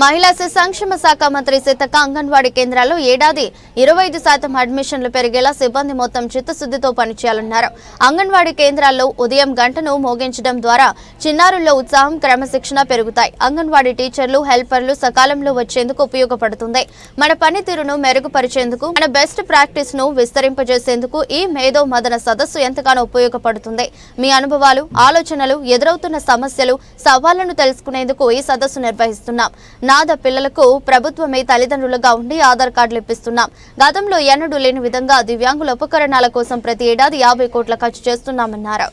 మహిళా శిశు సంక్షేమ శాఖ మంత్రి సీతక్క అంగన్వాడీ కేంద్రాల్లో ఏడాది ఇరవై ఐదు శాతం అడ్మిషన్లు పెరిగేలా సిబ్బంది మొత్తం చిత్తశుద్ధితో పనిచేయాలన్నారు. అంగన్వాడీ కేంద్రాల్లో ఉదయం గంటను మోగించడం ద్వారా చిన్నారుల్లో ఉత్సాహం క్రమశిక్షణ పెరుగుతాయి. అంగన్వాడీ టీచర్లు హెల్పర్లు సకాలంలో వచ్చేందుకు ఉపయోగపడుతుంది. మన పనితీరును మెరుగుపరిచేందుకు మన బెస్ట్ ప్రాక్టీస్ను విస్తరింపజేసేందుకు ఈ మేధో మదన సదస్సు ఎంతగానో ఉపయోగపడుతుంది. మీ అనుభవాలు ఆలోచనలు ఎదురవుతున్న సమస్యలు సవాళ్ళను తెలుసుకునేందుకు ఈ సదస్సు నిర్వహిస్తున్నాం. నాద పిల్లలకు ప్రభుత్వమే తల్లిదండ్రులుగా ఉండి ఆధార్ కార్డులు ఇప్పిస్తున్నాం. గతంలో ఎన్నడూ లేని విధంగా దివ్యాంగుల ఉపకరణాల కోసం ప్రతి ఏడాది యాభై కోట్ల ఖర్చు చేస్తున్నామన్నారు.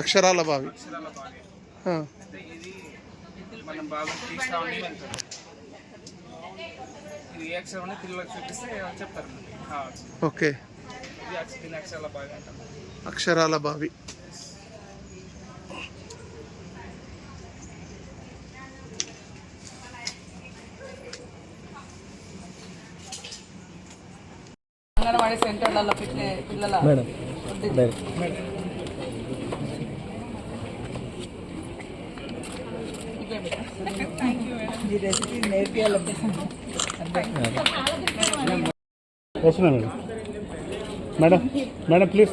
అక్షరాల బావి మనం బాగా ఇది ఏ అక్షరం పిల్లలకు చూపిస్తే చెప్తారు. ఓకే. ఇది అక్ష దీన్ని అక్షరాల బావి అంటాం అక్షరాల బావి. అంగన్వాడీ సెంటర్లలో పెట్టిన పిల్లల వస్తున్నా మేడం. మేడం మేడం ప్లీజ్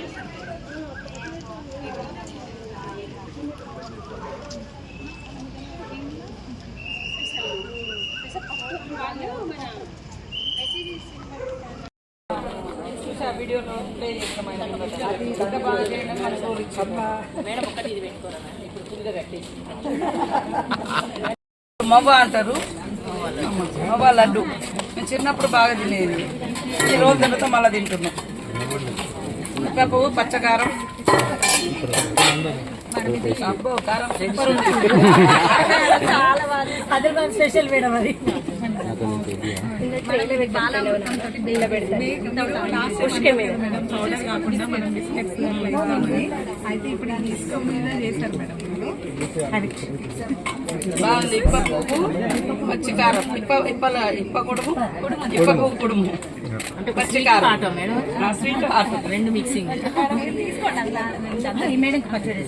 చూసి ఆ వీడియోలో ప్లే చేస్తాం ఆయన ఎంత బాగా చేయడం మన స్టోరీ మేడం ఒకటి ఇది పెట్టుకోరా ఇప్పుడు ఫుల్గా కట్టేసి. మవ్వ అంటారు. మవ్వ లడ్డు. నేను చిన్నప్పుడు బాగా తినేది. ఈ రోజు తర్వాత మళ్ళీ తింటున్నాం. పువ్వు పచ్చకారం. అబ్బో కారం సూపర్ ఉంది. హైదరాబాద్ స్పెషల్ మేడం అది. పుష్కే మేడం బాగుంది ఇప్ప పువ్వు పచ్చికారం ఇప్ప ఇప్పల ఇప్ప కుడుము ఇప్ప పువ్వు కుడుము పచ్చికారం మేడం ఆ, స్వీట్ హాట్ రెండు మిక్సింగ్ ఈ మేడం పచ్చడి